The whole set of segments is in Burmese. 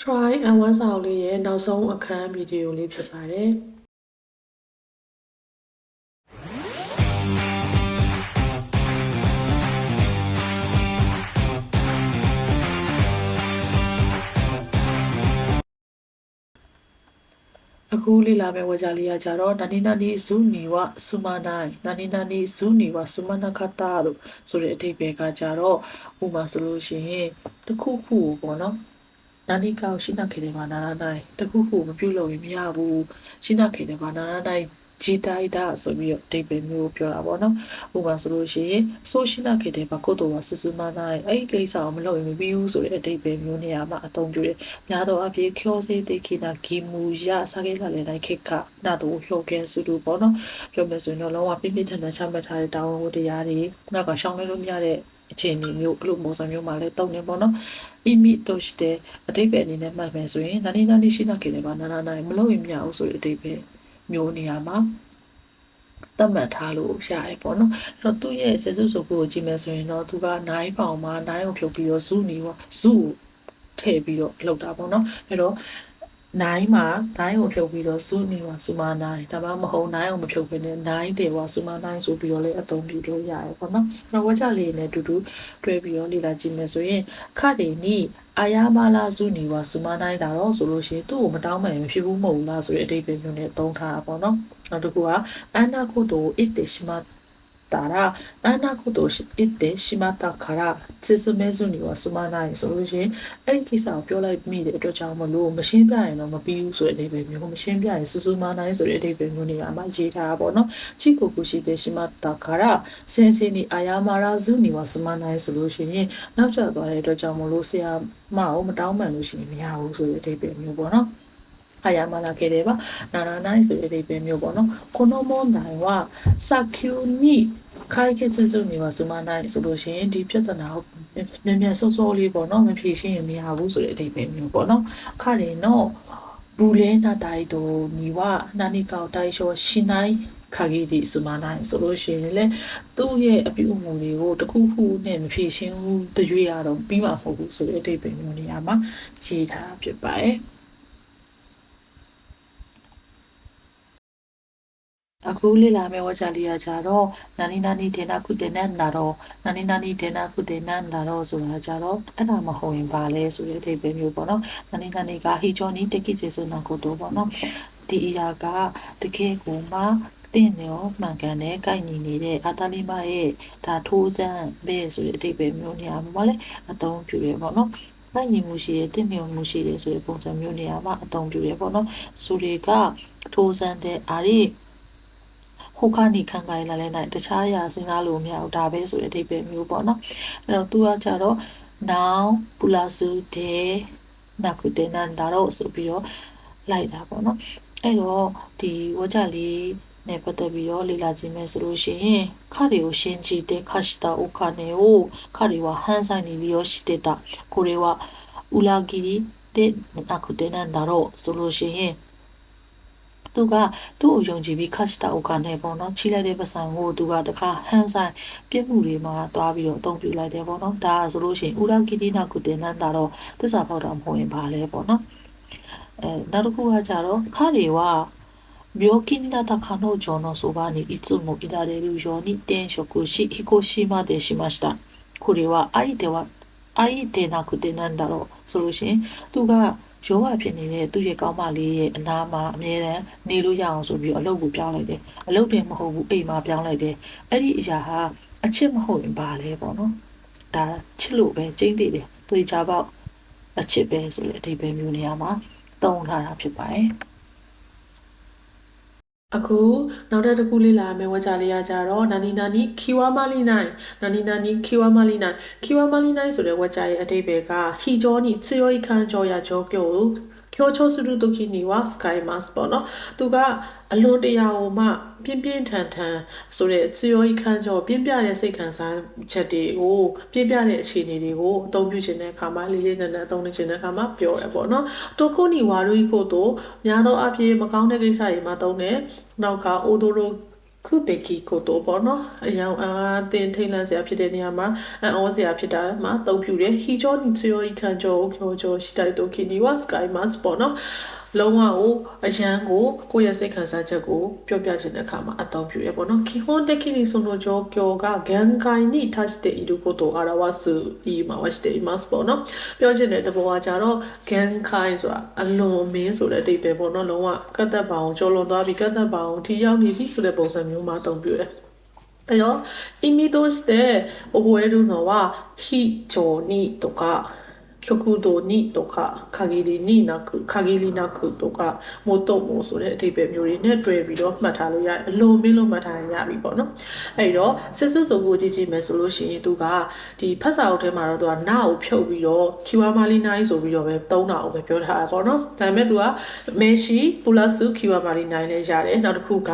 try and ဝမ်းစာအုပ်လေးရဲ့နောက်ဆုံးအခန်းဗီဒီယိုလေးဖြစ်ပါတယ်အခုလေ့လာမယ့်ဝါကြလေးကကြတော့နာနီနာနီဇူနီဝဆူမာနိုင်နာနီနာနီဇူနီဝဆူမာနာခတာလို့ဆိုတဲ့အဓိပ္ပာယ်ကကြတော့ဥပမာဆိုလို့ရှိရင်တစ်ခုခုကိုပေါ့နော် နာနီကောက်ရှိနေခဲ့တယ်ပါနာနာနိုင်တစ်ခုခုမပြုတ်လို့မရဘူးရှိနေခဲ့တယ်ပါနာနာနိုင်ဂျီတိုက်တာဆိုပြီးတော့အဓိပ္ပာယ်မျိုးပြောတာပေါ့နော်ဥပမာဆိုလို့ရှိရင်ဆိုရှိနေခဲ့တယ်ပါကိုတော့ဆူဆူမာနိုင်အဲ့ဒီကိစ္စကိုမလုပ်ရင်မပြီးဘူးဆိုတဲ့အဓိပ္ပာယ်မျိုးနေရာမှာအသုံးပြုတယ်များတော့အပြေခေါ်စေတဲ့ခိနာဂီမူရစားခဲ့လာတဲ့တိုင်းခိကနာတော့ဖြောကဲစုတူပေါ့နော်ပြောမယ်ဆိုရင်တော့လုံးဝပြင်းပြထန်ထန်ချမှတ်ထားတဲ့တာဝန်ဝတ္တရားတွေနောက်ကရှောင်းလဲလို့မရတဲ့ အခြေအနေမျိုးအဲ့လိုပုံစံမျိုးမှာလည်းတုံနေပေါ့နော်။ imi တော့ရှိတဲ့အတိတ်ပဲအနေနဲ့မှတ်မယ်ဆိုရင်နာနီနာနီရှိနေကြတယ်ပါနာနာနိုင်မလို့ရင်မရဘူးဆိုတဲ့အတိတ်ပဲမျိုးနေရာမှာသတ်မှတ်ထားလို့ရတယ်ပေါ့နော်အဲ့တော့သူ့ရဲ့စေစုစုကိုကြည့်မယ်ဆိုရင်တော့သူက9ပေါင်မှာ9ကိုဖြုတ်ပြီးတော့ဇူနေပေါ့ဇူထည့်ပြီးတော့လောက်တာပေါ့နော်အဲ့တော့ 9မှာ9ကိုဖြုတ်ပြီးတော့ဇူနေပါစူမာ9ဒါမှမဟုတ်9ကိုမဖြုတ်ဘဲနဲ့9တယ်ပါစူမာ9ဆိုပြီးတော့လည်းအသုံးပြုလို့ရတယ်ပေါ့နော်အဲ့တော့ဝါချလေးနဲ့တူတူတွဲပြီးတော့လေ့လာကြည့်မယ်ဆိုရင်ခတ်တယ်နီအာယာမလာစုနေပါစူမာ9တာတော့ဆိုလို့ရှိရင်သူ့ကိုမတောင်းမှန်မဖြစ်ဘူးမဟုတ်လားဆိုတဲ့အဓိပ္ပာယ်မျိုးနဲ့သုံးထားတာပေါ့နော်နောက်တစ်ခုကအနာကုတိုအစ်တေရှိမတာ ရာအနာကုတိုအစ်တေရှိမတာခရာစစ်စမဲစုနေပါစူမာနိုင်ဆိုလို့ရှိရင်အဲ့ဒီကိစ္စကိုပြောလိုက်မိတဲ့အတွက်ကြောင့်မလို့မရှင်းပြရင်တော့မပြီးဘူးဆိုတဲ့အဓိပ္ပာယ်မျိုးမရှင်းပြရင်စူစူမာနိုင်ဆိုတဲ့အဓိပ္ပာယ်မျိုးတွေကမှရေးထားတာပေါ့နော်ချီကိုကုရှိတဲ့ရှိမတာခရာစင်စင်နီအာယာမာရာဇူနေပါစူမာနိုင်ဆိုလို့ရှိရင်နောက်ကျသွားတဲ့အတွက်ကြောင့်မလို့ဆရာမအောင်မတောင်းမှန်လို့ရှိရင်မရဘူးဆိုတဲ့အဓိပ္ပာယ်မျိုးပေါ့နော် ဟာယာမလာခဲ့တယ်ပါနာနာနိုင်ဆိုတဲ့အဓိပ္ပာယ်မျိုးပေါ့နော်ခုနမွန်တိုင်းကစာကျူနီခိုင်ခေစုစုနေပါဆိုမနိုင်ဆိုလို့ရှိရင်ဒီပြဿနာကိုမြန်မြန်ဆော့ဆော့လေးပေါ့နော်မဖြေရှင်းရင်မရဘူးဆိုတဲ့အဓိပ္ပာယ်မျိုးပေါ့နော်ခရင်တော့ဘူးလဲနာတိုင်းတို့ညီဝနာနီကောက်တိုင်းရှောရှင်တိုင်းခါကြီးဒီစမနိုင်ဆိုလို့ရှိရင်လေသူ့ရဲ့အပြုအမူတွေကိုတခုခုနဲ့မဖြေရှင်းဘူးတရွေ့ရတော့ပြီးမှာမဟုတ်ဘူးဆိုတဲ့အတိတ်ပဲမျိုးနေရာမှာရေးထားဖြစ်ပါတယ် အခုလေ့လာမယ့်ဝါချလေးကကြတော့နာနီနာနီဒေနာကုတေနန်လာတော့နာနီနာနီဒေနာကုတေနန်လာတော့ဆိုတာကြတော့အဲ့ဒါမဟုတ်ရင်ပါလဲဆိုတဲ့အဓိပ္ပာယ်မျိုးပေါ့နော်နာနီနာနီကဟီချောနီတကိစေဆိုနာကိုတော့ပေါ့နော်ဒီအရာကတကယ်ကိုမှတင်းရောမှန်ကန်တဲ့ကိုက်ညီနေတဲ့အာတာလီမာရဲ့ဒါထိုးစမ်းပဲဆိုတဲ့အဓိပ္ပာယ်မျိုးနေရာမှာလေအသုံးပြုရပေါ့နော်ကိုက်ညီမှုရှိတယ်တင့်မြုံမှုရှိတယ်ဆိုတဲ့ပုံစံမျိုးနေရာမှာအသုံးပြုရပေါ့နော်ဆိုတွေကထိုးစမ်းတဲ့အာရီ ဟိုကနေခံခိုင်းလာလဲနိုင်တခြားအရာစဉ်းစားလို့မရဘူးဒါပဲဆိုတဲ့အဓိပ္ပာယ်မျိုးပေါ့နော်အဲ့တော့သူကကြတော့ now plus de နာကုတေနန်ဒါတော့ဆိုပြီးတော့လိုက်တာပေါ့နော်အဲ့တော့ဒီဝကြလေးနဲ့ပတ်သက်ပြီးတော့လေ့လာကြည့်မယ်ဆိုလို့ရှိရင်ခါတွေကိုရှင်းကြည့်တဲ့ခါရှိတာဥခါနေကိုခါတွေကဟန်ဆိုင်နေပြီးတော့ရှိတဲ့တာကိုတွေကဥလာဂီတဲ့နာကုတေနန်ဒါတော့ဆိုလို့ရှိရင် သူကသူ့ကိုယုံကြည်ပြီးခတ်စတာအိုကနေပေါ့နော်ချိလိုက်တဲ့ပစံကိုသူကတခါဟန်ဆိုင်ပြစ်မှုတွေမှာသွားပြီးတော့အသုံးပြုလိုက်တယ်ပေါ့နော်ဒါဆိုလို့ရှိရင်ဥရာကီတီနာကုတင်နန်တာတော့သစ္စာပေါက်တာမဟုတ်ရင်ပါလဲပေါ့နော်အဲနောက်တစ်ခုကကြတော့ခါတွေက病気になった彼女のそばにいつもいられるように転職し、引っ越しまでしました。これは相手は、相手なくてなんだろう。ဆိုလို့ရှိရင်သူ ကယောဂဖြစ်နေတဲ့သူ့ရဲ့ကောင်းမလေးရဲ့အနာမှာအမြဲတမ်းနေလို့ရအောင်ဆိုပြီးအလုပ်ကိုပြောင်းလိုက်တယ်အလုပ်တင်မဟုတ်ဘူးအိမ်မှာပြောင်းလိုက်တယ်အဲ့ဒီအရာဟာအချစ်မဟုတ်ရင်ပါလဲပေါ့နော်ဒါချစ်လို့ပဲကျင်းသေးတယ်သူချာပေါက်အချစ်ပဲဆိုတဲ့အဓိပ္ပာယ်မျိုးနေရာမှာသုံးထားတာဖြစ်ပါတယ် အခုနောက်တစ်ခုလေးလာမယ်ဝကြလေးရကြတော့နာနီနာနီခီဝါမာလီနိုင်နာနီနာနီခီဝါမာလီနိုင်ခီဝါမာလီနိုင်ဆိုတဲ့ဝကြရဲ့အတိတ်ပဲကဟီဂျောနီချီယိုဤခန်ဂျောယာဂျောကျို ကျောချိုစုရုတုခိနီဝါစကိုင်းမတ်ပေါ့နော်သူကအလွန်တရာဟိုမှပြင်းပြင်းထန်ထန်ဆိုတဲ့စီယောဤခန်းကျော်ပြင်းပြတဲ့စိတ်ခံစားချက်တွေကိုပြင်းပြတဲ့အခြေအနေတွေကိုအသုံးပြုခြင်းတဲ့အခါမှာလေးလေးနက်နက်အသုံးပြုခြင်းတဲ့အခါမှာပြောရပေါ့နော်တိုကိုနီဝါရူကိုတို့များသောအားဖြင့်မကောင်းတဲ့ကိစ္စတွေမှာသုံးတယ်နောက်ကအိုဒိုရို ခုပေကီကိုတော့ပေါ့နော်အယောင်အားတင်ထိန်လန့်စရာဖြစ်တဲ့နေရာမှာအအောစရာဖြစ်တာမှာတုံးပြတယ်ဟီဂျောနီချီယိုခံဂျောကျော်ကျော်ရှိတိုက်တိုကီနီဝါစကိုင်းမတ်ပေါ့နော် လုံးဝကိုအရန်ကိုကိုယ့်ရဲ့စိတ်ခံစားချက်ကိုပြောပြချင်တဲ့အခါမှာအတောင်ပြရပေါ့နော်基本的にその状況が限界に達していることを表す言い回していますပေါ့နော်ပြောချင်တဲ့တဘောကကြတော့限界ဆိုတာအလွန်မင်းဆိုတဲ့အဓိပ္ပာယ်ပေါ့နော်လုံးဝကတ်သက်ပါအောင်ကျော်လွန်သွားပြီကတ်သက်ပါအောင်ထိရောက်နေပြီဆိုတဲ့ပုံစံမျိုးမှာအတောင်ပြရတယ်えの意味として覚えるのは非常にとか 極度にとか限りになく限りなくとかもっともဆိုတဲ့အဓိပ္ပာယ်မျိုးတွေနဲ့တွဲပြီးတော့မှတ်ထားလို့ရတယ်အလုံးမင်းလို့မှတ်ထားရပြီပေါ့နော်အဲ့တော့စစ်စစ်ဆိုကိုကြည့်ကြည့်မယ်ဆိုလို့ရှိရင်သူကဒီဖတ်စာအုပ်ထဲမှာတော့သူကနာကိုဖြုတ်ပြီးတော့ kiwamali nai ဆိုပြီးတော့ပဲသုံးတာအောင်ပဲပြောထားတာပေါ့နော်ဒါပေမဲ့သူက meshi plus kiwamali nai နဲ့ရတယ်နောက်တစ်ခုက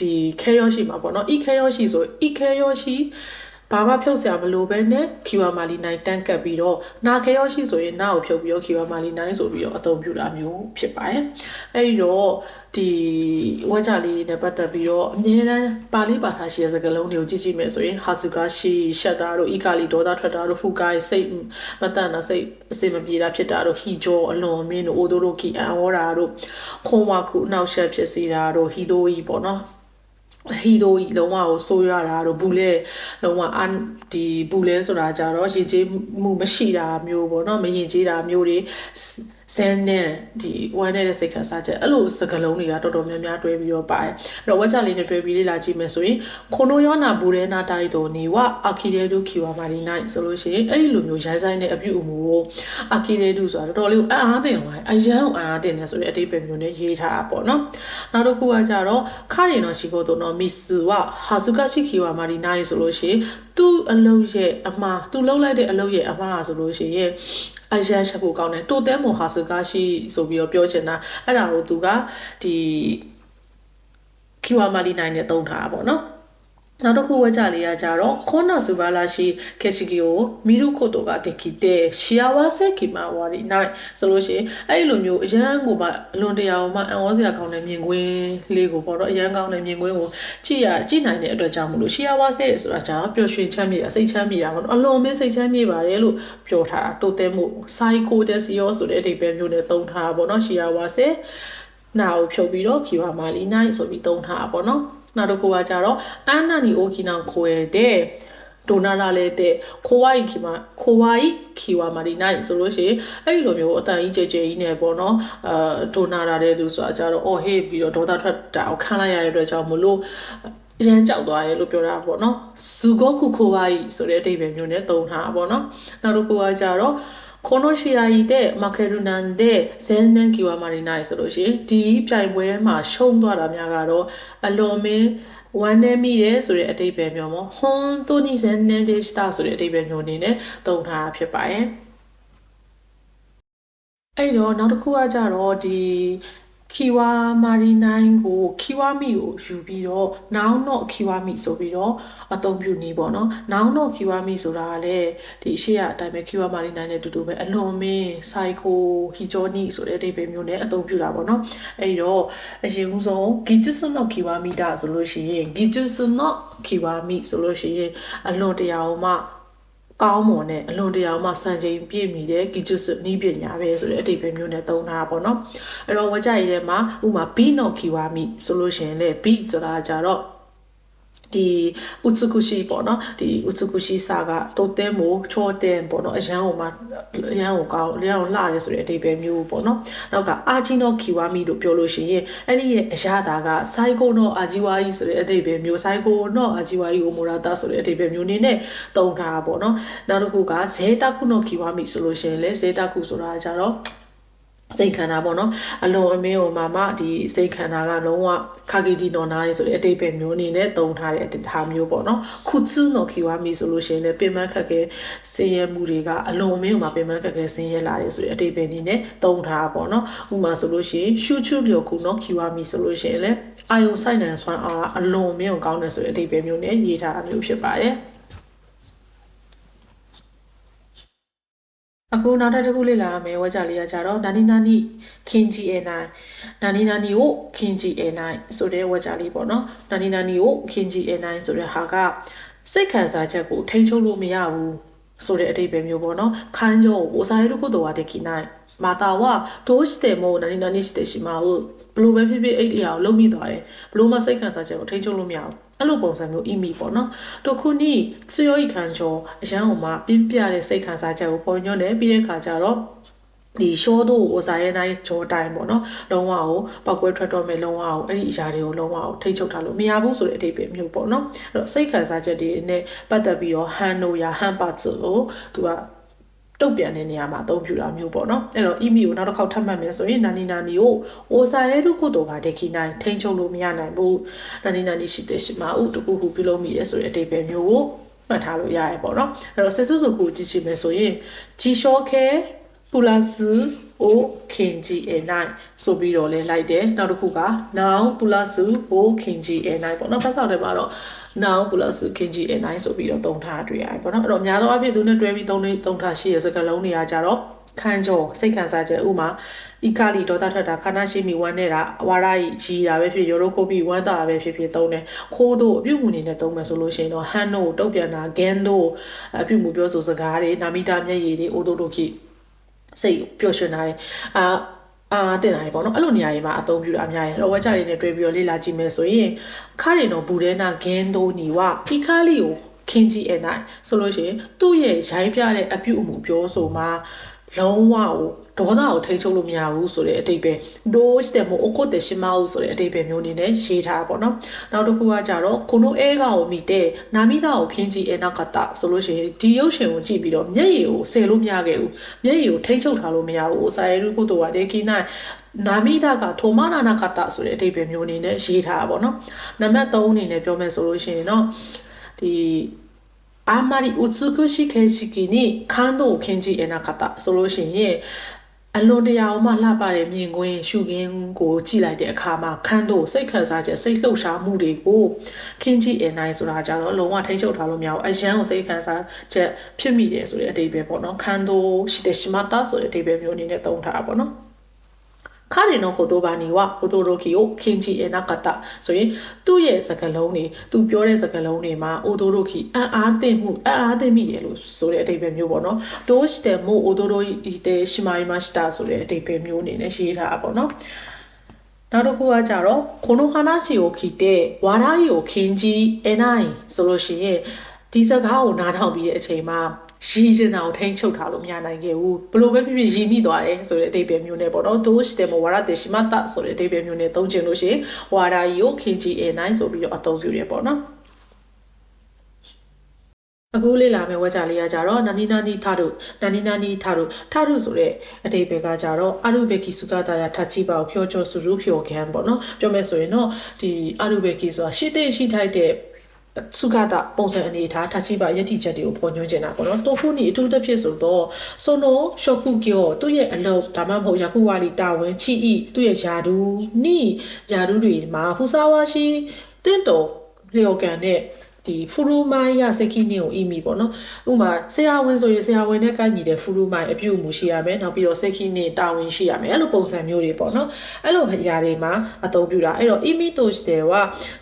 ဒီ keyoshi မှာပေါ့နော် ikeyoshi ဆို ikeyoshi ဘာမှဖြုတ်စရာမလိုပဲနဲ့ခီဝါမာလီနိုင်တန်းကပ်ပြီးတော့နာခဲရောရှိဆိုရင်နာကိုဖြုတ်ပြီးတော့ခီဝါမာလီနိုင်ဆိုပြီးတော့အသုံးပြုတာမျိုးဖြစ်ပါတယ်။အဲဒီတော့ဒီဝါကြလေးနဲ့ပတ်သက်ပြီးတော့အမြဲတမ်းပါဠိပါထားရှိတဲ့စကားလုံးတွေကိုကြည့်ကြည့်မယ်ဆိုရင်ဟာစုကာရှိရှက်တာတို့အီကာလီဒေါသထွက်တာတို့ဖူကိုင်းစိတ်မတန်တာစိတ်အစင်မပြေတာဖြစ်တာတို့ဟီဂျောအလွန်မင်းတို့အိုဒိုရိုကီအန်ဝေါ်တာတို့ခွန်ဝါခုအနောက်ရှက်ဖြစ်စေတာတို့ဟီဒိုကြီးပေါ့နော် ဟီဒိုကြီးလုံးဝကိုဆိုးရတာတော့ဘူးလဲလုံးဝအန်ဒီဘူးလဲဆိုတာကြတော့ရည်ကြီးမှုမရှိတာမျိုးပေါ့နော်မရင်ကြီးတာမျိုးတွေဆန်းနဲ့ဒီဝမ်းနဲ့စိတ်ခံစားချက်အဲ့လိုစကလုံးတွေကတော်တော်များများတွဲပြီးတော့ပါတယ်အဲ့တော့ဝက်ချလေးနဲ့တွဲပြီးလေ့လာကြည့်မယ်ဆိုရင်ခိုနိုယောနာဘူရဲနာတိုက်တော်နေဝအာခီရဲဒုခီဝါမာဒီနိုင်ဆိုလို့ရှိရင်အဲ့ဒီလိုမျိုးရိုင်းဆိုင်တဲ့အပြုအမူကိုအာခီရဲဒုဆိုတာတော်တော်လေးအအားတင်သွားအရန်အအားတင်နေဆိုတဲ့အတိတ်ပဲမျိုးနဲ့ရေးထားတာပေါ့နော်နောက်တစ်ခုကကြတော့ခရီနော်ရှိကိုတော့နော်မစ်ဆူဝဟာဇူကရှိခီဝါမာဒီနိုင်ဆိုလို့ရှိရင်သူ့အလုပ်ရဲ့အမှားသူလှုပ်လိုက်တဲ့အလုပ်ရဲ့အမှားဆိုလို့ရှိရင်အရန်ချက်ဖို့ကောင်းတယ်တိုတဲမွန်ဟာစကားရှိဆိုပြီးတော့ပြောချင်တာအဲ့ဒါကိုသူကဒီ QMRD နိုင်နဲ့တုံးထားတာပေါ့နော် နောက်တစ်ခုဝက်ကြလေးကကြတော့ခေါနာဆူဘာလာရှိကေရှိကီကိုမီရုခိုတိုကတကီတဲ့ရှီယာဝါဆက်ကီမာဝါရီနိုင်ဆိုလို့ရှိရင်အဲ့လိုမျိုးအရန်ကိုမှအလွန်တရာမှအံဩစရာကောင်းတဲ့မြင်ကွင်းလေးကိုပေါ့တော့အရန်ကောင်းတဲ့မြင်ကွင်းကိုကြည့်ရကြည့်နိုင်တဲ့အတွက်ကြောင့်မလို့ရှီယာဝါဆက်ဆိုတာကြာပျော်ရွှင်ချမ်းမြေစိတ်ချမ်းမြေတာပေါ့နော်အလွန်မင်းစိတ်ချမ်းမြေပါတယ်လို့ပြောထားတာတိုတဲမှုစိုက်ကိုတက်စီယောဆိုတဲ့အဓိပ္ပာယ်မျိုးနဲ့သုံးထားတာပေါ့နော်ရှီယာဝါဆက်နာကိုဖြုတ်ပြီးတော့ခီဝါမာလီနိုင်ဆိုပြီးသုံးထားတာပေါ့နော် နောက်တစ်ခုကကြတော့အာနာနီအိုကီနောင်ခွဲတဲ့ဒိုနာလာလေတဲ့ခိုဝိုင်ခီမာခိုဝိုင်ခီဝါမာဒီနိုင်ဆိုလို့ရှိရင်အဲ့ဒီလိုမျိုးအတန်ကြီးကြဲကြဲကြီးနဲ့ပေါ့နော်အာဒိုနာလာတဲ့သူဆိုတာကြတော့အော်ဟေးပြီးတော့ဒေါသထွက်တာကိုခံလိုက်ရတဲ့အတွက်ကြောင့်မလို့ရမ်းကြောက်သွားတယ်လို့ပြောတာပေါ့နော်ဇူဂိုကူခိုဝိုင်ဆိုတဲ့အဓိပ္ပာယ်မျိုးနဲ့သုံးထားတာပေါ့နော်နောက်တစ်ခုကကြတော့ この試合で負けるなんで全然極まりないဆိုလို့ရှိရင်ဒီပြိုင်ပွဲမှာရှုံးသွားတာများကတော့အလွန်မင်းဝမ်းနေမိရဲဆိုတဲ့အတိတ်ပဲမျိုးပေါ့ဟွန်တိုနီဇန်နန်ဒေစတာဆိုတဲ့အတိတ်ပဲမျိုးအနေနဲ့သုံးထားတာဖြစ်ပါတယ်အဲ့တော့နောက်တစ်ခုကကြတော့ဒီ ခီဝါမာရီနိုင်ကိုခီဝါမီကိုယူပြီးတော့နောင်တော့ခီဝါမီဆိုပြီးတော့အသုံးပြုနေပေါ့နော်နောင်တော့ခီဝါမီဆိုတာကလည်းဒီအရှိရအတိုင်းပဲခီဝါမာရီနိုင်နဲ့တူတူပဲအလွန်မင်းစိုက်ကိုဟီဂျောနီဆိုတဲ့အဓိပ္ပာယ်မျိုးနဲ့အသုံးပြုတာပေါ့နော်အဲ့တော့အရင်ဦးဆုံးဂီဂျူဆွနော့ခီဝါမီတာဆိုလို့ရှိရင်ဂီဂျူဆွနော့ခီဝါမီဆိုလို့ရှိရင်အလွန်တရာအောင်မှ ကောင်းမွန်တဲ့အလွန်တရာမှစံချိန်ပြည့်မီတဲ့ဂီဂျုစနီးပညာပဲဆိုတဲ့အတိတ်ပဲမျိုးနဲ့သုံးတာပေါ့နော်အဲ့တော့ဝကြရည်ထဲမှာဥမာဘီနော့ခီဝါမီဆိုလို့ရှိရင်လေဘီဆိုတာကြတော့ ဒီဥစုကုရှိပေါ့နော်ဒီဥစုကုရှိစာကတုတ်တဲမို့ချောတဲပေါ့နော်အရန်ကိုမှအရန်ကိုကောင်းအရန်ကိုလှရဲဆိုတဲ့အဓိပ္ပာယ်မျိုးပေါ့နော်နောက်ကအာဂျီနိုခီဝါမီလို့ပြောလို့ရှိရင်အဲ့ဒီရဲ့အရာတာကစိုက်ကိုနောအာဂျီဝါယီဆိုတဲ့အဓိပ္ပာယ်မျိုးစိုက်ကိုနောအာဂျီဝါယီကိုမိုရာတာဆိုတဲ့အဓိပ္ပာယ်မျိုးနေနဲ့သုံးထားတာပေါ့နော်နောက်တစ်ခုကဇေတာကုနောခီဝါမီဆိုလို့ရှိရင်လေဇေတာကုဆိုတာကြတော့ စိတ်ခန္ဓာပေါ့နော်အလွန်အမင်းဟိုမှာမှဒီစိတ်ခန္ဓာကလုံးဝခါဂီဒီနော်နာရေးဆိုတဲ့အတိတ်ပဲမျိုးအနေနဲ့သုံးထားတဲ့ဟာမျိုးပေါ့နော်ခုツနော်ခီဝါမီဆိုလို့ရှိရင်လည်းပင်မခက်ခဲဆင်းရဲမှုတွေကအလွန်အမင်းဟိုမှာပင်မခက်ခဲဆင်းရဲလာတယ်ဆိုတဲ့အတိတ်ပဲအနေနဲ့သုံးထားပေါ့နော်ဥမာဆိုလို့ရှိရင်ရှူချူလျော်ခုနော်ခီဝါမီဆိုလို့ရှိရင်လည်းအာယုံဆိုင်နံဆွမ်းအားအလွန်အမင်းကိုကောင်းတယ်ဆိုတဲ့အတိတ်ပဲမျိုးနဲ့ရေးထားတာမျိုးဖြစ်ပါတယ် အခုနောက်တစ်ခုလေ့လာရမယ်ဝါကြလေးကကြတော့နာနီနာနီခင်ဂျီအနိုင်နာနီနာနီကိုခင်ဂျီအနိုင်ဆိုတဲ့ဝါကြလေးပေါ့နော်နာနီနာနီကိုခင်ဂျီအနိုင်ဆိုတဲ့ဟာကစိတ်ခံစားချက်ကိုထိန်းချုပ်လို့မရဘူးဆိုတဲ့အတိတ်ပဲမျိုးပေါ့နော်ခံကြောကိုစာရေးတစ်ခုတော့တဲ့ခိနိုင်မာတာはどうしても何々してしまうဘလို့ပဲဖြစ်ဖြစ်အဲ့ဒီအရာကိုလုံးမိသွားတယ်ဘလို့မှစိတ်ခံစားချက်ကိုထိန်းချုပ်လို့မရဘူး အဲ့လိုပုံစံမျိုးအီမီပေါ့နော်တို့ခုနိဆွေယောဤခံချောအရန်ဟိုမှာပြင်းပြတဲ့စိတ်ခံစားချက်ကိုပေါ်ညွှန်းတယ်ပြီးတဲ့အခါကျတော့ဒီရှောတို့ကိုစာရဲတိုင်းဂျောတိုင်းပေါ့နော်လုံးဝကိုပောက်ကွဲထွက်တော့မယ်လုံးဝကိုအဲ့ဒီအရာတွေကိုလုံးဝကိုထိတ်ချုပ်ထားလို့မရဘူးဆိုတဲ့အဓိပ္ပာယ်မျိုးပေါ့နော်အဲ့တော့စိတ်ခံစားချက်တွေနဲ့ပတ်သက်ပြီးတော့ဟန်နိုယာဟန်ပါツကိုသူက တုတ်ပြန်တဲ့နေရာမှာအသုံးပြုတာမျိုးပေါ့နော်အဲ့တော့ email ကိုနောက်တစ်ခေါက်ထပ်မှတ်မယ်ဆိုရင်နာနီနာနီကိုအိုစာရဲတို့ခုတော့ကဒေခိနိုင်ထိန်းချုပ်လို့မရနိုင်ဘူးနာနီနာနီရှိတဲ့ရှိမှာဥတကူခုပြုလုပ်မိရဲဆိုတဲ့အဓိပ္ပာယ်မျိုးကိုမှတ်ထားလို့ရရပေါ့နော်အဲ့တော့ဆက်စုစုကိုကြည့်ချင်မယ်ဆိုရင်ဂျီရှောခဲပူလာစု o kinji a9 ဆိုပြီးတော့လဲလိုက်တယ်နောက်တစ်ခုက now plus o kinji a9 ပေါ့နော်ဖတ်စာထဲမှာတော့ now plus kinji a9 ဆိုပြီးတော့သုံးထားတွေ့ရတယ်ပေါ့နော်အဲ့တော့များသောအားဖြင့်သူနဲ့တွဲပြီးသုံးလေးသုံးထားရှိရစကားလုံးတွေကကြတော့ခံကြောစိတ်ခံစားချက်ဥမာဤကလီဒေါသထွက်တာခန္ဓာရှိမိဝမ်းနေတာအဝါရရီတာပဲဖြစ်ရိုးရိုးကိုပြီးဝမ်းတာပဲဖြစ်ဖြစ်သုံးတယ်ခိုးတို့အပြုတ်မှုနေနဲ့သုံးမယ်ဆိုလို့ရှိရင်တော့ဟန်တို့တုတ်ပြန်တာဂန်တို့အပြုတ်မှုပြောဆိုစကားတွေနာမီတာမျက်ရည်တွေအိုတိုတိုခိစိ တ်ပျော်ရွှင်တာတွေအာအာတင်လာရေပေါ့နော်အဲ့လိုနေရာတွေမှာအသုံးပြုတာအများကြီးတော့ဝက်ချတွေနဲ့တွဲပြီးတော့လေ့လာကြည့်မယ်ဆိုရင်ခါရီနော်ဘူဒဲနာဂန်ဒိုနီဝပီခါလီကိုခင်းကြည့်အနိုင်ဆိုလို့ရှိရင်သူ့ရဲ့ရိုင်းပြတဲ့အပြုအမူပြောဆိုမှာ လုံးဝကိုဒေါသကိုထိန်းချုပ်လို့မရဘူးဆိုတဲ့အတိတ်ပဲဒိုးစတယ်မို့အကုတ်တရှိမအောင်ဆိုတဲ့အတိတ်ပဲမျိုးနေနဲ့ရေးထားပါတော့နောက်တစ်ခုကကြတော့ခုနိုအဲကောင်ကိုမိတဲ့နာမိသားကိုခင်းကြည့်အနောက်ကတဆိုလို့ရှိရင်ဒီရုပ်ရှင်ကိုကြည့်ပြီးတော့မျက်ရည်ကိုဆယ်လို့မရခဲ့ဘူးမျက်ရည်ကိုထိန်းချုပ်ထားလို့မရဘူးဆာယေရုကုတိုကဒေကိနိုင်နာမိတာကထိုမနာနာကတဆိုတဲ့အတိတ်ပဲမျိုးနေနဲ့ရေးထားပါတော့နံပါတ်3အနေနဲ့ပြောမယ်ဆိုလို့ရှိရင်တော့ဒီ あんまり美しい景色に感動を感じ得なかったဆိုလို့ရှိရင်အလွန်တရာမှလှပတဲ့မြင်ကွင်းရှုခင်းကိုကြည့်လိုက်တဲ့အခါမှာခန်းတို့စိတ်ခံစားချက်စိတ်လှုပ်ရှားမှုတွေကိုခင်းကြည့်အနိုင်ဆိုတာကြတော့လုံးဝထိချုပ်ထားလို့မရဘူးအရန်ကိုစိတ်ခံစားချက်ဖြစ်မိတယ်ဆိုတဲ့အတိတ်ပဲပေါ့နော်ခန်းတို့ရှိတဲ့ရှိမတာဆိုတဲ့အတိတ်ပဲမျိုးအနေနဲ့သုံးထားတာပေါ့နော် 彼の言葉には驚きを禁じ得なかったဆိုရင်သူ့ရဲ့စကားလုံးတွေသူပြောတဲ့စကားလုံးတွေမှာ驚きအံ့အားသင့်မှုအံ့အားသင့်မိတယ်လို့ဆိုတဲ့အဓိပ္ပာယ်မျိုးပေါ့နော်どうしても驚いてしまいましたဆိုတဲ့အဓိပ္ပာယ်မျိုးအနေနဲ့ရေးထားတာပေါ့နော်နောက်တစ်ခုကကြတော့この話を聞いて笑いを禁じ得ないဆိုလို့ရှိရင် ဒီစကားကိုနားထောင်ပြီးတဲ့အချိန်မှာရည်ကျင်တာကိုထိန်းချုပ်ထားလို့မရနိုင်ခဲ့ဘူးဘလို့ပဲဖြစ်ဖြစ်ရည်မိသွားတယ်ဆိုတဲ့အဓိပ္ပာယ်မျိုးနဲ့ပေါ့နော်ဒိုးစတယ်မဝါရတေရှိမတဆိုတဲ့အဓိပ္ပာယ်မျိုးနဲ့သုံးချင်လို့ရှိရင်ဝါရာယီကို KGA9 ဆိုပြီးတော့အသုံးပြုရပေါ့နော်အခုလေးလာမယ့်ဝါကြလေးကကြတော့နာနီနာနီထားတို့နာနီနာနီထားတို့ထားတို့ဆိုတဲ့အတိတ်ပဲကကြတော့အာရုဘေကီစုကတာယာထချီပါကိုဖြောချောစုရူဖြောခံပေါ့နော်ပြောမယ်ဆိုရင်တော့ဒီအာရုဘေကီဆိုတာရှစ်တဲ့ရှိထိုက်တဲ့ စုကတာပုံစံအနေထားထားချိပါယက်တိချက်တွေကိုပေါ်ညွှန်းနေတာပေါ့နော်တိုခုနီအထူးသဖြင့်ဆိုတော့ဆိုနိုရှော့ခုကျော်သူ့ရဲ့အလုပ်ဒါမှမဟုတ်ယခုဝါလီတာဝန်ချီဤသူ့ရဲ့ယာဒူနီယာဒူတွေမှာဖူဆာဝါရှိတင့်တော်လျော်ကန်တဲ့ ဒီဖူရူမိုင်းရစကိနေကိုအီမီပေါ့နော်ဥမာဆရာဝန်ဆိုရင်ဆရာဝန်နဲ့ကိုက်ညီတဲ့ဖူရူမိုင်းအပြုအမူရှိရမယ်နောက်ပြီးတော့စကိနေတာဝန်ရှိရမယ်အဲ့လိုပုံစံမျိုးတွေပေါ့နော်အဲ့လိုအရာတွေမှာအသုံးပြုတာအဲ့တော့အီမီတိုရှ်တဲ့က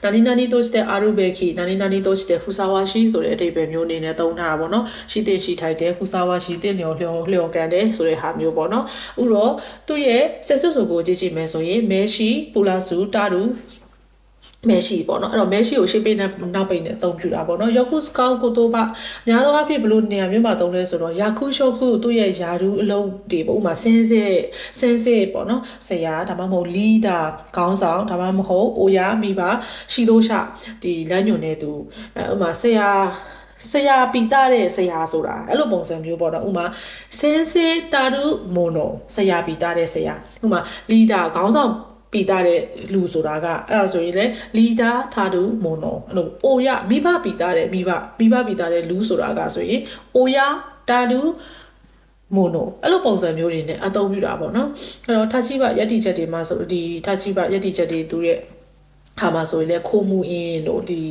နာနီနာနီတိုရှ်တဲ့အာရူဘေခီနာနီနာနီတိုရှ်တဲ့ဖူဆာဝါရှိဆိုတဲ့အတိတ်ပဲမျိုးအနေနဲ့သုံးထားတာပေါ့နော်ရှိတဲ့ရှိထိုက်တဲ့ဖူဆာဝါရှိတဲ့လျော်လျော်လျော်ကန်တဲ့ဆိုတဲ့ဟာမျိုးပေါ့နော်ဥတော့သူ့ရဲ့ဆက်စွပ်ဆိုကိုကြည့်ကြည့်မယ်ဆိုရင်မဲရှိပူလာစုတာရူ မဲရှိပေါ့နော်အဲ့တော့မဲရှိကိုရှေ့ပိတ်နဲ့နောက်ပိတ်နဲ့အသုံးပြုတာပေါ့နော်ယခုစကောက်ကိုတော့ဗများသောအားဖြင့်ဘလို့နေရာမျိုးမှာသုံးလဲဆိုတော့ယာခုရှော့ခုသူ့ရဲ့ယာဒူအလုံးတွေပေါ့ဥမာစင်းစစ်စင်းစစ်ပေါ့နော်ဆရာဒါမှမဟုတ်လီဒါခေါင်းဆောင်ဒါမှမဟုတ်အိုယာမိပါရှိတို့ရှဒီလမ်းညွန်တဲ့သူအဲဥမာဆရာဆရာပီတာတဲ့ဆရာဆိုတာအဲ့လိုပုံစံမျိုးပေါ့နော်ဥမာစင်းစစ်တာရုမိုနိုဆရာပီတာတဲ့ဆရာဥမာလီဒါခေါင်းဆောင် ပီတာတဲ့လူဆိုတာကအဲ့ဒါဆိုရင်လေလီဒါသာဒူမိုနိုအဲ့လိုအိုရမိဘပီတာတဲ့မိဘမိဘပီတာတဲ့လူဆိုတာကဆိုရင်အိုရတာဒူမိုနိုအဲ့လိုပုံစံမျိုးတွေနဲ့အသုံးပြုတာပေါ့နော်အဲ့တော့ထချီဘယက်တီချက်တွေမှာဆိုဒီထချီဘယက်တီချက်တွေသူရဲ့ခါမှာဆိုရင်လည်းခိုးမှုအင်းတို့ဒီ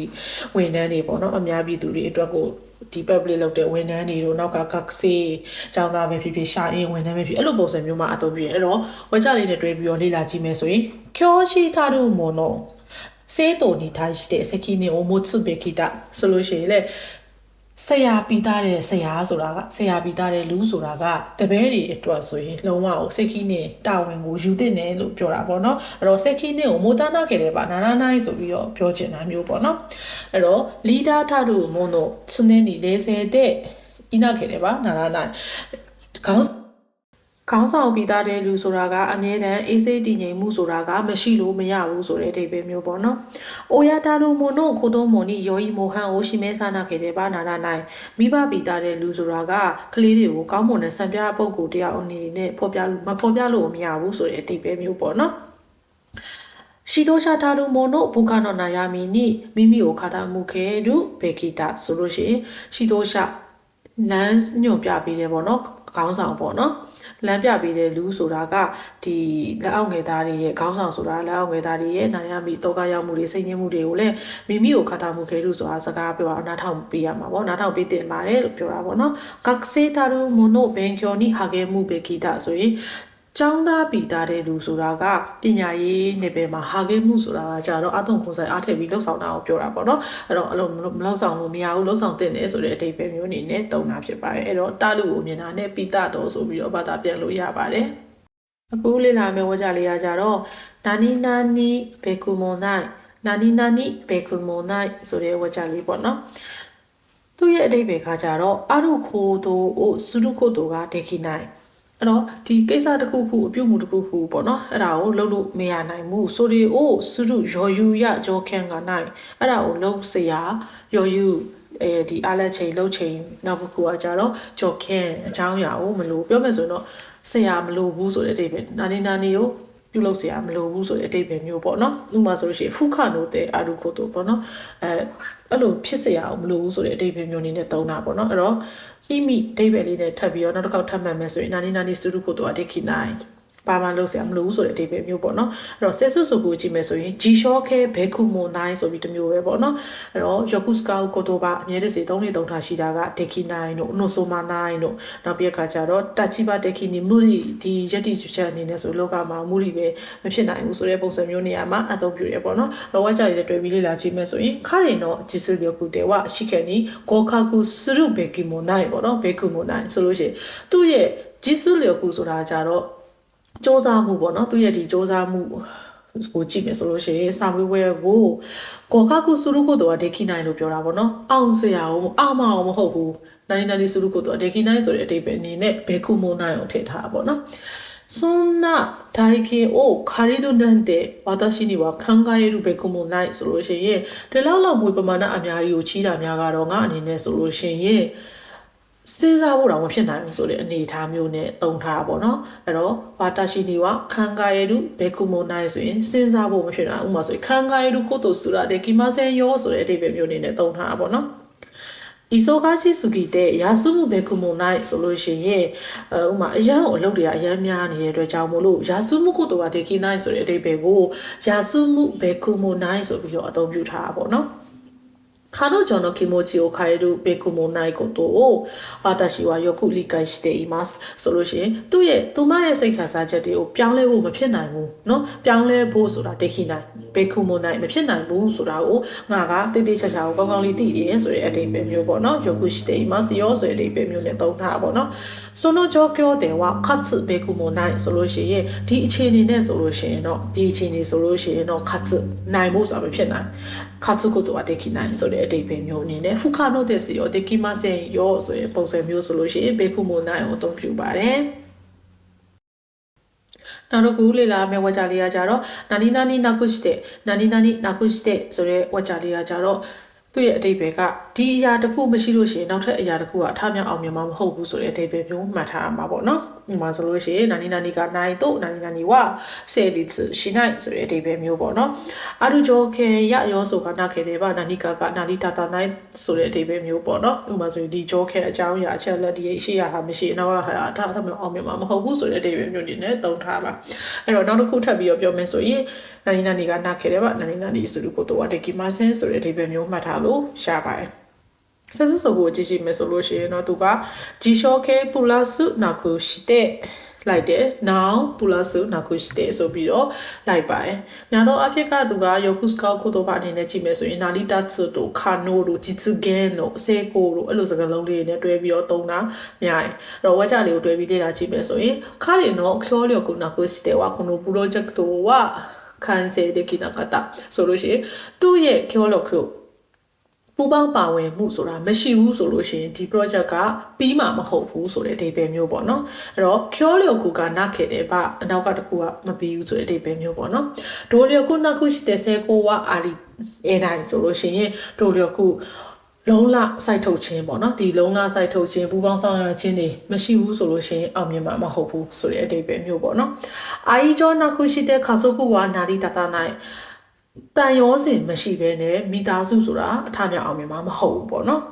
ဝန်ထမ်းတွေပေါ့နော်အများပြည်သူတွေအတွက်ကို ဒီ public လုပ်တဲ့ဝန်ထမ်းတွေတို့နောက်ကကက်ဆေးကျောင်းသားပဲဖြစ်ဖြစ်ရှာအင်းဝန်ထမ်းပဲဖြစ်အဲ့လိုပုံစံမျိုးမှာအသုံးပြရအဲ့တော့ဝက်ကြလေးနဲ့တွဲပြီးတော့လေ့လာကြည့်မယ်ဆိုရင်ကျောရှိထားるもの生徒に対して責任を持つべきだဆိုလို့ရှိရင်လေ ဆရာပြီးသားတဲ့ဆရာဆိုတာကဆရာပြီးသားတဲ့လူဆိုတာကတပည့်တွေအတွက်ဆိုရင်လုံးဝကိုစိတ်ခီးနဲ့တာဝန်ကိုယူသင့်တယ်လို့ပြောတာပေါ့နော်အဲ့တော့စိတ်ခီးနဲ့ကိုမိုးသားနာခဲ့တယ်ပါနာနာနိုင်ဆိုပြီးတော့ပြောချင်တာမျိုးပေါ့နော်အဲ့တော့လီဒါထတို့မွန်တို့စနေနီ40တဲ့ဤနာခဲ့တယ်ပါနာနာနိုင်ခေါင်း ခေါင်းဆောင်ပြီးသားတဲ့လူဆိုတာကအမြဲတမ်းအေးစိတ်တည်ငြိမ်မှုဆိုတာကမရှိလို့မရဘူးဆိုတဲ့အဓိပ္ပာယ်မျိုးပေါ့နော်။အိုယာတာလူမွန်တို့ခိုတိုမွန်နီယောဤမိုဟန်ကိုရှိမဲဆာနာခဲ့တဲ့ဘာနာနာနိုင်မိဘပြီးသားတဲ့လူဆိုတာကကလေးတွေကိုကောင်းမွန်တဲ့စံပြပုံကိုတယောက်အနေနဲ့ဖော်ပြလို့မဖော်ပြလို့မရဘူးဆိုတဲ့အဓိပ္ပာယ်မျိုးပေါ့နော်။ရှိတိုရှာတာဒူမိုနိုဘူကနောနာယာမီနိမိမိကိုခါတာမှုခဲဒူဘေကီတာဆိုလို့ရှိရင်ရှိတိုရှာလမ်းညွန်ပြပေးတယ်ပေါ့နော်ခေါင်းဆောင်ပေါ့နော် လမ်းပြပေးတဲ့လူဆိုတာကဒီလက်အောက်ငယ်သားတွေရဲ့ခေါင်းဆောင်ဆိုတာလက်အောက်ငယ်သားတွေရဲ့နိုင်ရမိတောကရောက်မှုတွေစိတ်ညစ်မှုတွေကိုလည်းမိမိကိုခါတာမှုခဲလို့ဆိုတာစကားပြောအောင်နားထောင်ပေးရမှာပေါ့နားထောင်ပေးတင်ပါတယ်လို့ပြောတာပေါ့နော်ကက်ဆေတာရူမိုနိုဘန်ကျိုနီဟာဂေမှုဘေကီတာဆိုရင် ကျောင်းသားပြည်သားတဲ့လူဆိုတာကပညာရေးနယ်ပယ်မှာဟာဂိမှုဆိုတာကကြတော့အထုံခုဆိုင်အားထည့်ပြီးလှုပ်ဆောင်တာကိုပြောတာပေါ့နော်အဲ့တော့အဲ့လိုမလှုပ်ဆောင်လို့မရဘူးလှုပ်ဆောင်တင်တယ်ဆိုတဲ့အဓိပ္ပာယ်မျိုးအနေနဲ့သုံးတာဖြစ်ပါတယ်အဲ့တော့တာလူကိုမြင်တာနဲ့ပိတတော်ဆိုပြီးတော့ဘာသာပြန်လို့ရပါတယ်အခုလေ့လာမယ့်ဝါကြလေးကကြတော့နာနီနာနီဘေကူမွန်နိုင်နာနီနာနီဘေကူမွန်နိုင်ဆိုတဲ့ဝါကြလေးပေါ့နော်သူ့ရဲ့အဓိပ္ပာယ်ကကြတော့အရုခိုတိုအိုစုရုခိုတိုကဒေခိနိုင် အဲ့တော့ဒီကိစ္စတစ်ခုခုအပြုတ်မှုတစ်ခုခုပေါ့နော်အဲ့ဒါကိုလုပ်လို့မရနိုင်ဘူးဆိုဒီအိုးစုရုရော်ယူရကြောခန့်ကနိုင်အဲ့ဒါကိုလုပ်စရာရော်ယူအဲဒီအားလက်ချိန်လှုပ်ချိန်နောက်တစ်ခုကကြတော့ကြောခန့်အကြောင်းအရာကိုမလို့ပြောမယ်ဆိုတော့ဆရာမလို့ဘူးဆိုတဲ့အတိတ်ပဲနာနေနာနေကိုပြုလုပ်စရာမလိုဘူးဆိုတဲ့အတိတ်ပဲမျိုးပေါ့နော်ဥပမာဆိုလို့ရှိရင်ဖုခနိုတဲ့အရုခိုတိုပေါ့နော်အဲအဲ့လိုဖြစ်စရာမလိုဘူးဆိုတဲ့အတိတ်ပဲမျိုးအနေနဲ့သုံးတာပေါ့နော်အဲ့တော့ ဣမိအတိတ်ပဲလေးနဲ့ထပ်ပြီးတော့နောက်တစ်ခေါက်ထပ်မှတ်မယ်ဆိုရင်နာနီနာနီစတူဒိုခိုတိုအတိတ်ခိနိုင် ပါမလို့ဆရာမလို့ဆိုတဲ့အတိတ်ပဲမျိုးပေါ့နော်အဲ့တော့ဆက်ဆုဆိုကိုကြည့်မယ်ဆိုရင်ဂျီရှော့ခဲဘဲခုမွန်နိုင်ဆိုပြီးတစ်မျိုးပဲပေါ့နော်အဲ့တော့ယောကုစကာကိုတိုဘာအမြဲတစေ3လေး3ထားရှိတာကဒေခိနိုင်တို့နိုဆိုမာနိုင်တို့နောက်ပြီးအခါကျတော့တာချီဘာဒေခိနီမူရီဒီယက်တီချက်အနေနဲ့ဆိုလောကမှာမူရီပဲမဖြစ်နိုင်ဘူးဆိုတဲ့ပုံစံမျိုးနေရာမှာအသုံးပြုရပေါ့နော်လောကကြရတဲ့တွေ့ပြီးလေ့လာကြည့်မယ်ဆိုရင်ခါရင်တော့ဂျီဆူလျောကုတေဝရှိခဲ့နီဂောခါကုစရုဘေကီမွန်နိုင်ပေါ့နော်ဘေကုမွန်နိုင်ဆိုလို့ရှိရင်သူ့ရဲ့ဂျီဆူလျောကုဆိုတာကြတော့ စ조사မှုပေါ့နော်သူရဲ့ဒီစ조사မှုကိုကြည့်မယ်ဆိုလို့ရှိရင်စာဝေးဝဲကိုကောကကုစုရုကိုတော့ဒေခိနိုင်လို့ပြောတာပေါ့နော်အောင်စရာအောင်အောင်မအောင်မဟုတ်ဘူးနိုင်နိုင်စုရုကိုတော့ဒေခိနိုင်ဆိုတဲ့အဓိပ္ပာယ်အနေနဲ့ဘေခုမိုနိုင်ကိုထည့်ထားတာပေါ့နော်そんな体験を借りるなんて私には考えるべくもないဆိုလို့ရှိရင်ဒီလောက်လောက်ငွေပမာဏအများကြီးကိုချီးတာများကတော့ငါအနေနဲ့ဆိုလို့ရှိရင် စဉ်းစားဖို့တော့မဖြစ်နိုင်ဘူးဆိုတဲ့အနေအထားမျိုးနဲ့တုံထားပါတော့အဲ့တော့ဝါတာရှိနေဝခံကာရတုဘေကုမိုနိုင်ဆိုရင်စဉ်းစားဖို့မဖြစ်နိုင်ဘူးဥပမာဆိုရင်ခံကာရတုကိုတိုဆူရာဒေကီမဆန်ယောဆိုတဲ့အဓိပ္ပာယ်မျိုးအနေနဲ့တုံထားပါတော့ဤဆိုကားရှိစုကီတဲ့ရာစုမှုဘေကုမုန်နိုင်ဆိုလို့ရှိရင်အဲဥမာအရန်ကိုအလုပ်တွေကအရန်များနေတဲ့အတွက်ကြောင့်မို့လို့ရာစုမှုကိုတော့ဒေကီနိုင်ဆိုတဲ့အဓိပ္ပာယ်ကိုရာစုမှုဘေကုမုန်နိုင်ဆိုပြီးတော့အသုံးပြုထားတာပေါ့နော် 彼女の気持ちを変えるべくもないことを私はよく理解していますဆိုလို့ရှိရင်သူ့ရဲ့သူမရဲ့စိတ်ခံစားချက်တွေကိုပြောင်းလဲဖို့မဖြစ်နိုင်ဘူးเนาะပြောင်းလဲဖို့ဆိုတာတခိနိုင်ဘေခုမနိုင်မဖြစ်နိုင်ဘူးဆိုတာကိုငါကတိတိကျကျကိုကောင်းကောင်းလေးသိတယ်ဆိုတဲ့အတိတ်ပဲမျိုးပေါ့เนาะよくしていますよဆိုတဲ့အတိတ်ပဲမျိုးနဲ့သုံးထားပါပေါ့เนาะその状況ではかつべくもないဆိုလို့ရှိရင်ဒီအခြေအနေနဲ့ဆိုလို့ရှိရင်တော့ဒီအခြေအနေဆိုလို့ရှိရင်တော့かつနိုင်ဖို့ဆိုတာမဖြစ်နိုင် ကာချုကိုတိုအတေခိနိုင်ဆိုတဲ့အတိတ်ပဲမျိုးအနေနဲ့ဖူကာနိုတဲ့စီရောတေကိမဆင်ရောဆိုတဲ့ပုံစံမျိုးဆိုလို့ရှိရင်ဘေခုမိုနိုင်ကိုအသုံးပြုပါတယ်နောက်တစ်ခုလေလာမယ့်ဝါကြလေးကကြတော့နာနီနာနီနာကုရှ်တဲ့နာနီနာနီနာကုရှ်တဲ့ဆိုတဲ့ဝါကြလေးကကြတော့ သူ့ရဲ့အတိတ်ပဲကဒီအရာတစ်ခုမရှိလို့ရှိရင်နောက်ထပ်အရာတစ်ခုကအထမြောက်အောင်မြင်မှာမဟုတ်ဘူးဆိုတဲ့အတိတ်ပဲမျိုးမှတ်ထားမှာပေါ့နော်။ဥပမာဆိုလို့ရှိရင်နာနီနာနီကနိုင်တော့နာနီနာနီဝဆယ်လီツရှိနိုင်ဆိုတဲ့အတိတ်ပဲမျိုးပေါ့နော်။အာရုဂျိုခေရရောဆိုကနာခေတယ်ပါနာနီကာကနာနီတာတာနိုင်ဆိုတဲ့အတိတ်ပဲမျိုးပေါ့နော်။ဥပမာဆိုရင်ဒီဂျိုခေအကြောင်းအရာအချက်လက်ဒီရှိရဟာမရှိနောက်ကဟာအထထမြောက်အောင်မြင်မှာမဟုတ်ဘူးဆိုတဲ့အတိတ်ပဲမျိုးနေနဲ့သုံးထားပါ။အဲ့တော့နောက်တစ်ခုထပ်ပြီးတော့ပြောမယ်ဆိုရင်နာနီနာနီကနာခေတယ်ပါနာနီနာနီဆိုလို့ကိုတော့ဝါဒေကီမဆန်ဆိုတဲ့အတိတ်ပဲမျိုးမှတ်ထားလို့ရှားပါတယ်ဆက်စုဆိုကိုကြည့်ကြည့်မယ်ဆိုလို့ရှိရင်တော့သူကဂျီရှော့ခဲပူလာစုနာကိုရှိတဲ့လိုက်တယ်။ now ပူလာစုနာကိုရှိတဲ့ဆိုပြီးတော့လိုက်ပါတယ်။ညာတော့အဖြစ်ကသူကယောကုစကောကိုတော့ပါအနေနဲ့ကြည့်မယ်ဆိုရင်နာလီတာဆူတိုခါနိုတို့ဂျီツဂန်တို့ဆေကိုတို့အဲ့လိုစကားလုံးလေးတွေနဲ့တွဲပြီးတော့သုံးတာများတယ်။အဲ့တော့ဝက်ကြလေးကိုတွဲပြီးလေ့လာကြည့်မယ်ဆိုရင်ခါရီနော်ခေါ်လျော်ကုနာကိုရှိတဲ့ဝါကိုနိုပရိုဂျက်တိုဝါခန်းစေတဲ့ကိနာကတာဆိုလို့ရှိရင်သူ့ရဲ့ခေါ်လျော်ခု ပူပေါင်းပါဝင်မှုဆိုတာမရှိဘူးဆိုလို့ရှိရင်ဒီ project ကပြီးမှာမဟုတ်ဘူးဆိုတဲ့အဓိပ္ပာယ်မျိုးပေါ့နော်အဲ့တော့ကျောလျော်ကူကနားခဲ့တယ်ဗျအနောက်ကတကူကမပြီးဘူးဆိုတဲ့အဓိပ္ပာယ်မျိုးပေါ့နော်ဒိုလျော်ကူနောက်ခုရှိတဲ့ဆဲကိုဝအာလီအဲနိုင်ဆိုလို့ရှိရင်ဒိုလျော်ကူလုံးလစိုက်ထုတ်ခြင်းပေါ့နော်ဒီလုံးလစိုက်ထုတ်ခြင်းပူပေါင်းဆောင်ရွက်ခြင်းတွေမရှိဘူးဆိုလို့ရှိရင်အောင်မြင်မှာမဟုတ်ဘူးဆိုတဲ့အဓိပ္ပာယ်မျိုးပေါ့နော်အာယီကျောနောက်ခုရှိတဲ့ခါဆုကူဝါနာလီတတနိုင် တန်ရောစင်မရှိဘဲနဲ့မိသားစုဆိုတာအထမြောက်အောင်မြင်မှာမဟုတ်ဘူးပေါ့နော်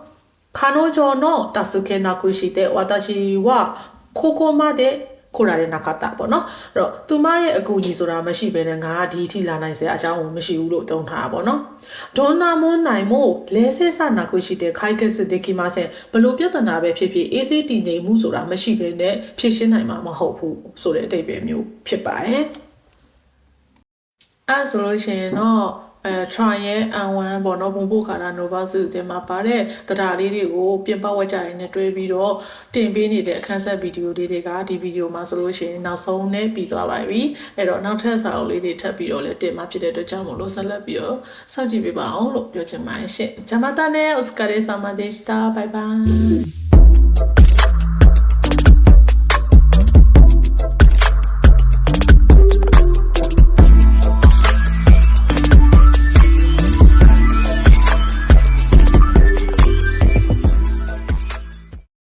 ခါနိုဂျောနောတဆုကေနာကုရှိတဲ့ဝါတရှိဝခိုကိုမတဲ့ခိုရာတဲ့နာကတာပေါ့နော်အဲ့တော့သူမရဲ့အကူကြီးဆိုတာမရှိဘဲနဲ့ငါကဒီအထိလာနိုင်စရာအကြောင်းကိုမရှိဘူးလို့သုံးထားတာပေါ့နော်ဒေါနာမွန်နိုင်မို့လဲဆဲဆနာကုရှိတဲ့ခိုင်ကက်စတဲ့ကီမဆန်ဘလို့ပြဿနာပဲဖြစ်ဖြစ်အေးစေးတည်ငြိမ်မှုဆိုတာမရှိဘဲနဲ့ဖြစ်ရှင်းနိုင်မှာမဟုတ်ဘူးဆိုတဲ့အတိတ်ပဲမျိုးဖြစ်ပါတယ် အဲ့ဆိုလို့ရှိရင်တော့အဲ try ရဲ့ N1 ပေါ့နော်ဘုံဖို့ခါတာ Nova စုတင်မှာပါတဲ့တဒါလေးတွေကိုပြင်ပဝက်ကြရင်းနဲ့တွဲပြီးတော့တင်ပေးနေတဲ့အခန်းဆက်ဗီဒီယိုလေးတွေကဒီဗီဒီယိုမှာဆိုလို့ရှိရင်နောက်ဆုံးနဲ့ပြီးသွားပါပြီအဲ့တော့နောက်ထပ်စာအုပ်လေးတွေထပ်ပြီးတော့လည်းတင်မှာဖြစ်တဲ့အတွက်ကြောင့်မို့လို့ဆက်လက်ပြီးတော့စောင့်ကြည့်ပေးပါအောင်လို့ပြောချင်ပါတယ်ရှင့်ဂျမတာနဲ့ Oscar ရဲ့ဆောင်းမဒေးစတာဘိုင်ဘိုင်